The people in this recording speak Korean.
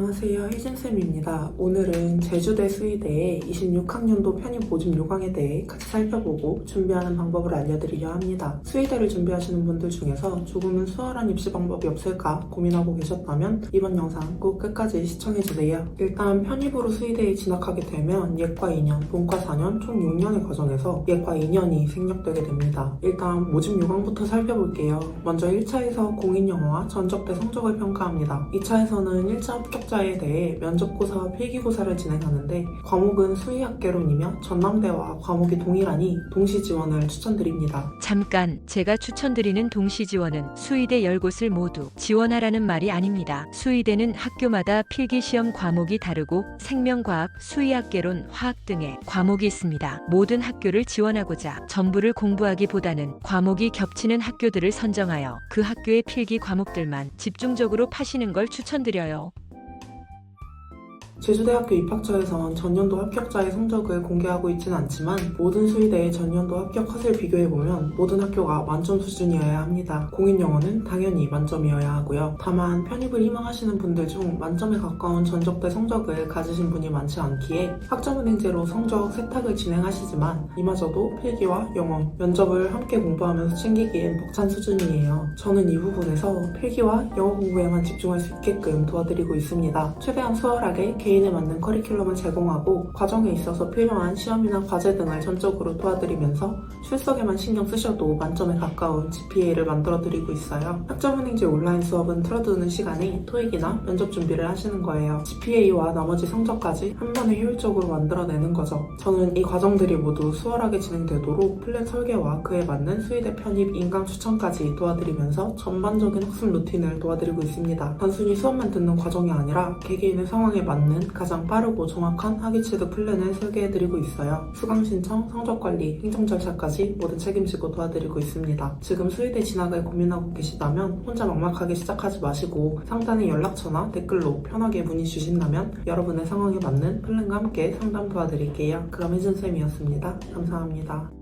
안녕하세요. 희진쌤입니다. 오늘은 제주대 수의대의 26학년도 편입 모집 요강에 대해 같이 살펴보고 준비하는 방법을 알려드리려 합니다. 수의대를 준비하시는 분들 중에서 조금은 수월한 입시 방법이 없을까 고민하고 계셨다면 이번 영상 꼭 끝까지 시청해주세요. 일단 편입으로 수의대에 진학하게 되면 예과 2년, 본과 4년 총 6년의 과정에서 예과 2년이 생략되게 됩니다. 일단 모집 요강부터 살펴볼게요. 먼저 1차에서 공인영어와 전적대 성적을 평가합니다. 2차에서는 1차 합격 자에 대해 면접고사와 필기고사를 진행하는데 과목은 수의학개론이며 전남대와 과목이 동일하니 동시 지원을 추천드립니다. 잠깐 제가 추천드리는 동시 지원은 수의대 10곳을 모두 지원하라는 말이 아닙니다. 수의대는 학교마다 필기 시험 과목이 다르고 생명과학, 수의학개론, 화학 등의 과목이 있습니다. 모든 학교를 지원하고자 전부를 공부하기보다는 과목이 겹치는 학교들을 선정하여 그 학교의 필기 과목들만 집중적으로 파시는 걸 추천드려요. 제주대학교 입학처에선 전년도 합격자의 성적을 공개하고 있지는 않지만 모든 수의대의 전년도 합격 컷을 비교해보면 모든 학교가 만점 수준이어야 합니다. 공인영어는 당연히 만점이어야 하고요. 다만 편입을 희망하시는 분들 중 만점에 가까운 전적대 성적을 가지신 분이 많지 않기에 학점은행제로 성적 세탁을 진행하시지만 이마저도 필기와 영어, 면접을 함께 공부하면서 챙기기엔 벅찬 수준이에요. 저는 이 부분에서 필기와 영어 공부에만 집중할 수 있게끔 도와드리고 있습니다. 최대한 수월하게 개인에 맞는 커리큘럼을 제공하고 과정에 있어서 필요한 시험이나 과제 등을 전적으로 도와드리면서 출석에만 신경 쓰셔도 만점에 가까운 GPA를 만들어드리고 있어요. 학점 은행제 온라인 수업은 틀어두는 시간에 토익이나 면접 준비를 하시는 거예요. GPA와 나머지 성적까지 한 번에 효율적으로 만들어내는 거죠. 저는 이 과정들이 모두 수월하게 진행되도록 플랜 설계와 그에 맞는 수의대 편입 인강 추천까지 도와드리면서 전반적인 학습 루틴을 도와드리고 있습니다. 단순히 수업만 듣는 과정이 아니라 개개인의 상황에 맞는 가장 빠르고 정확한 학위 취득 플랜을 설계해드리고 있어요. 수강 신청, 성적 관리, 행정 절차까지 모든 책임지고 도와드리고 있습니다. 지금 수의대 진학을 고민하고 계시다면 혼자 막막하게 시작하지 마시고 상단의 연락처나 댓글로 편하게 문의 주신다면 여러분의 상황에 맞는 플랜과 함께 상담 도와드릴게요. 그럼 혜진쌤이었습니다. 감사합니다.